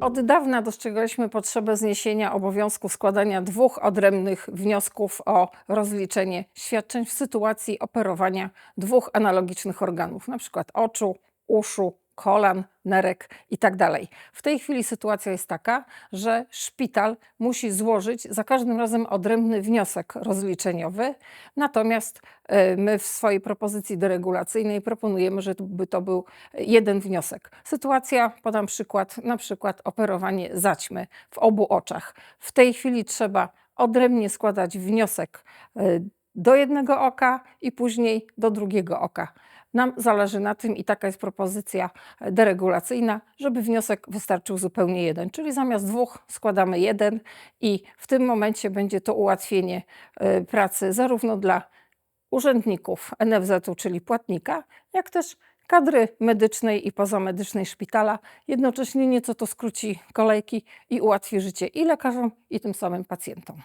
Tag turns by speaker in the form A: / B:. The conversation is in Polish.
A: Od dawna dostrzegaliśmy potrzebę zniesienia obowiązku składania dwóch odrębnych wniosków o rozliczenie świadczeń w sytuacji operowania dwóch analogicznych organów, np. oczu, uszu, kolan, nerek itd. W tej chwili sytuacja jest taka, że szpital musi złożyć za każdym razem odrębny wniosek rozliczeniowy, natomiast e, my w swojej propozycji deregulacyjnej proponujemy, żeby to był jeden wniosek. Sytuacja, podam przykład, na przykład operowanie zaćmy w obu oczach. W tej chwili trzeba odrębnie składać wniosek e, do jednego oka i później do drugiego oka. Nam zależy na tym i taka jest propozycja deregulacyjna, żeby wniosek wystarczył zupełnie jeden, czyli zamiast dwóch składamy jeden i w tym momencie będzie to ułatwienie e, pracy zarówno dla urzędników NFZ-u, czyli płatnika, jak też kadry medycznej i pozamedycznej szpitala. Jednocześnie nieco to skróci kolejki i ułatwi życie i lekarzom, i tym samym pacjentom.